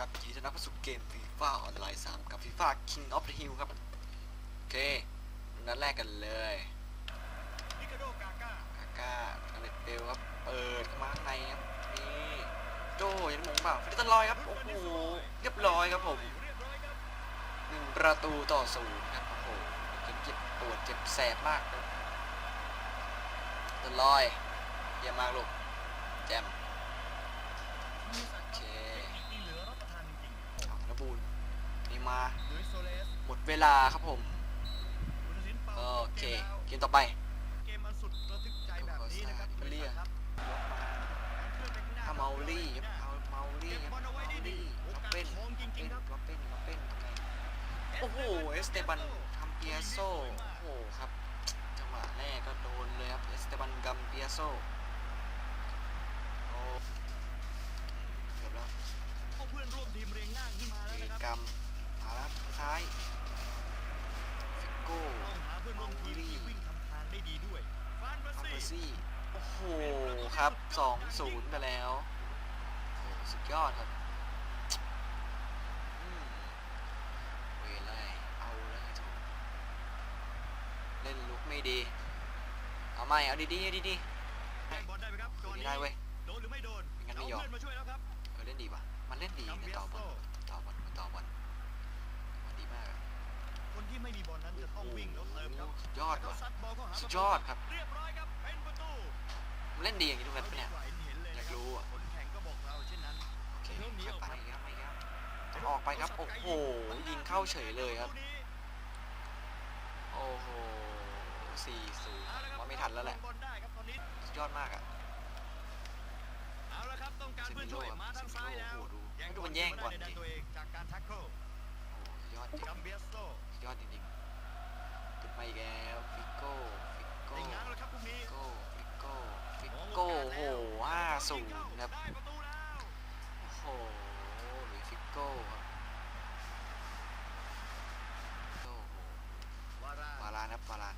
ครับยีต้นรัสุกเกมฟีฟ่าออนไลน์ 3 กับฟีฟ่าคิงออฟเดอะฮิลครับ โอเค นัดแรกกันเลยกาก้ากาอะไเปลครับ เปิดเข้ามาข้างในครับ นี่โจยังมงเปล่าฟิลิปตันลอยครับ โอ้โห เรียบร้อยครับผมหนึ่งประตูต่อศูนย์ครับ โอ้โห เจ็บเจ็บปวดเจ็บแสบมากเลยตันลอยเยี่ยมมากลูกแจม มาๆลุยส์โซเลสหมดเวลาครับผมผู้ตัดสินเป่าโอเคจบแล้วเกมต่อไปเกมมันสุดระทึกใจแบบนี้นะครับโอ้โหบริษัทครับยกมาการเคลื่อนไปข้างหน้าถ้าเมาลี่ครับเอาเมาลี่เก็บครับบอลเอาไว้เมาได้ดีลี่โอมากาสเป็นทองจริงๆครับมาเป็นมาเป็นทำไงโอ้โห เอสเตบันคัมเปียโซ โอ้โหครับ จังหวะแรกก็โดนเลยครับ เอสเตบันกัมเปียโซโอ้เกือบแล้วเอาเพื่อนร่วมทีมเรียงหน้าขึ้นมาแล้วเกนะครับกัมมาแล้ว ซ้ายฟิโก้ต้องหาเพื่อนร่วมทีมที่วิ่งทำทางได้ดีด้วยฟานเบอร์อัมเบอซี่ ซี่โอ้โหครับ2-0ไปแล้วโอ้โหสุดยอดครับอืมเวไลเอาเลยถูกเล่นลุกไม่ดี เอาไม่เอาดีๆเอาดีแย่งบอลได้ไหมครับๆก่อนดีนี้ได้เว้ย โดนหรือไม่โดนงั้นไม่เอายอมเพื่อนมาช่วยแล้วครับ เออเล่นดีป่ะ มันเล่นดีนะเบียต่อบโซอลต่อบอลมันต่อบอลมันดีมากอะ คนที่ไม่มีบอลนั้นจะต้องวิ่งแล้วเติมครับ สุด ยอดแล้วว่ะซัดบอลเข้าหาสุปดระยตูอดครับเรียบร้อยครับเป็นประตูมันเล่นดีอย่างนี้ทุกคนปะเนี่ยเราดีกว่าเห็นเลยอยากนะครับรู้อะผลแข่งก็บอกเราเช่นนั้นโอเคเริ่มหนีออกไปครับครับไปครับต้องออกไปครับ โอ้โห ยิงเข้าเฉยเลยครับ โอ้โหสี่ศูนย์เอาละครับว่าไม่ทันแล้วแหละบอลได้ครับตอนนี้สุดยอดมากอะเอาละครับต้องการเพื่อนช่วยมาทางซ้ายแล้วโอ้โหดูแย่งดูบอมัลนแย่งขึ้นก่อมานได้ในจริงตัวเองจากการแท็กเกิลโอ้โหยอดจริงกัมเบียสโตยอดจริงๆติด มาอีกแล้วฟิโก้ฟิโก้ได้ง้างแล้วครับพรุ่งนี้ฟิโก้ฟิโก้ฟิโก้โอ้โหห้าศูนย์ครับได้ประตูแล้วโอ้โหหรือฟิโก้ครับโอ้โหวาราวาลานครับวาลาน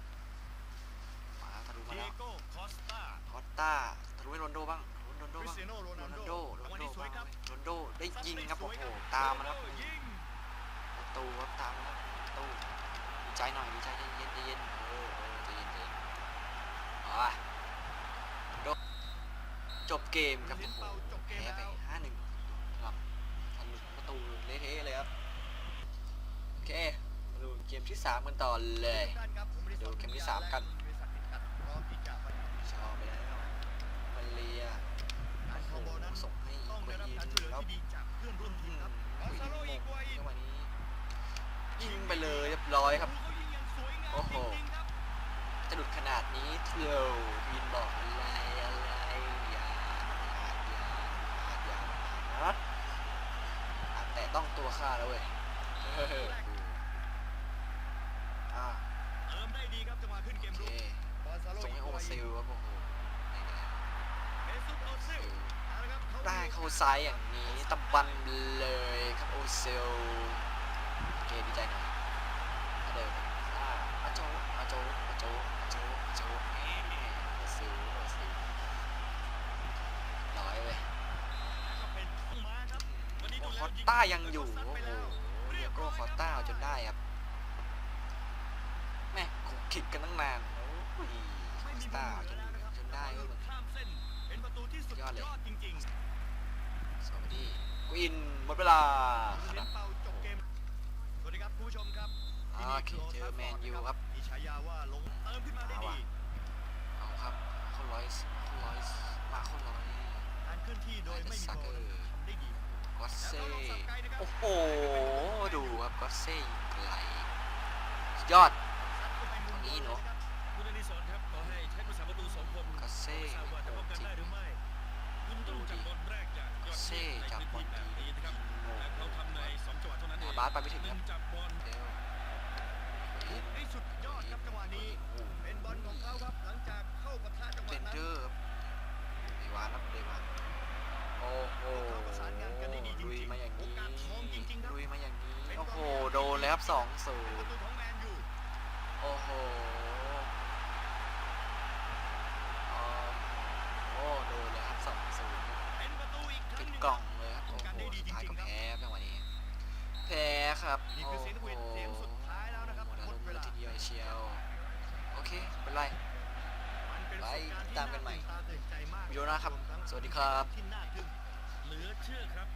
มาทะลุมาเดีแล้ยวโก้คอสตาคอสต้าทะลุให้โรนลโดบ้างโรนลโดคริสบ้างเตียโนโรโรนัลนัลโดโดโรจังหนัวะลโดนี้สวยครับโรนัลโดได้ยิงครับสโอ้วยโหตามมาครับเออยิงประตูครับตามมาครับประตูดีใจหน่อยดีใจใอะโดจบเกมครับโอ้โหแพ้ไปห้าหนึ่งครับทะลุประตูเละเทะเลยครับ โอเค มาดูเกมที่สามกันต่อเลยด้านครับผมบริษัทดูเกมที่สามกันบริษัทติดกัดพร้อมที่จะไปชอบไปแล้วมาเลียการโอ้เข้าโหบอลนั้นส่งให้ต้องอีได้กรับนการช่วยเหลือแล้วที่ดีจากเพื่อนร่วมทีมครับอืกอนซาโลมอีกวาอินจังหวะนี้ยิงไปเลยเรียบร้อยครับ จะดุดขนาดนี้เที่ยววินบอกอะไรอะไรอย่าอย่าอย่าอย่านะอาแต่ต้องตัวข้าแล้วเว้ยอะเติมได้ดีครับจังหวะขึ้นเกโอมเครุกกอนซาโลส่งอีให้กโอซิลครับโอ้โหไหนกันเมได้เข้าซ้ายอย่างนี้ตะบันเลยครับโอซิลโอเคดีใจหน่อยถ้าเดินอ่าอาโจอาโจอาโจอาโจอาโจแหมโอซิลโอซิลร้อยเว้ย ก็เป็นต้องมาครับ วันนี้ดู โอ้ แล คอ ว ตยิงต้ายังอยู่แล้วก็ซัดโอ้ไปโหแล้วเรียโก้คอตต้าเอาจนได้ครับแม่คุกคิดกันตั้งนานโอ้ยคไม่อมีตบอต้าลเอาเหจลืนอแล้วนะครับจนได้แต่ก็ว่าเหมือนข้ามเส้นเป็นประตูที่สุดยอดเลยยอดจริงๆสวัสดีกุอินหมดเวลาคเล่รับนเป่าจบเกมสวัสดีครับคุณผู้ชมครับโอเคเจอแมนยูครับมีฉายาว่าลงเติมขึ้นมาได้เอาดีว่ะเอาครับเขาร้อยเขาร้อยมาเขาร้อยการเคลื่อนที่โดยไม่มีบอลทำได้ดี ก็เซ่ โอ้โหดูครับก็เซ่ยิงไกลสุดยอดตรงนี้เนอะคุณอนิสรครับขอให้ใช้ผู้สาประตูสองคนก็เซ่ไม่ทราบว่าจะป้องกันได้หรือไม่คุณต้องจับบอลแรกจากยอดเซ่เยี่ยมในจับพื้นบอลที่แบบนี้นะครับโง่และเขาทำในสองจังหวะเท่านั้นเองบาสไปไม่ถึงหคนึ่รับงจับบอลเร็วไอ้สุดยอดครับจังหวะนี้โอ้โหเป็นบอลของเขาครับหลังจากเข้าปะทะจังหเทวะนนั้นเดอร์ครับเดวานครับเดวานโอ้โหเขาประสานงาน ครับสองศูนย์ตูของแมนยูโอ้โหโอ้โดนเลยครับสองศูนย์เป็นประตูอีกครั้ปิงดหนึ่งกล่องเลยครับโอ้โหสุดท้ายก็แพ้จังหวะนี้ แพ้ครับโอ้โหหวิดเสียงสุดท้ายวลาทีเดียวเชียว โอเคไม่เป็นไรไว้ปตามกันใหม่ตื่ตาตื่นใจมากวิดีโอหน้าครับ สวัสดีครับที่น่าทึ่งเหลือเชื่อครับ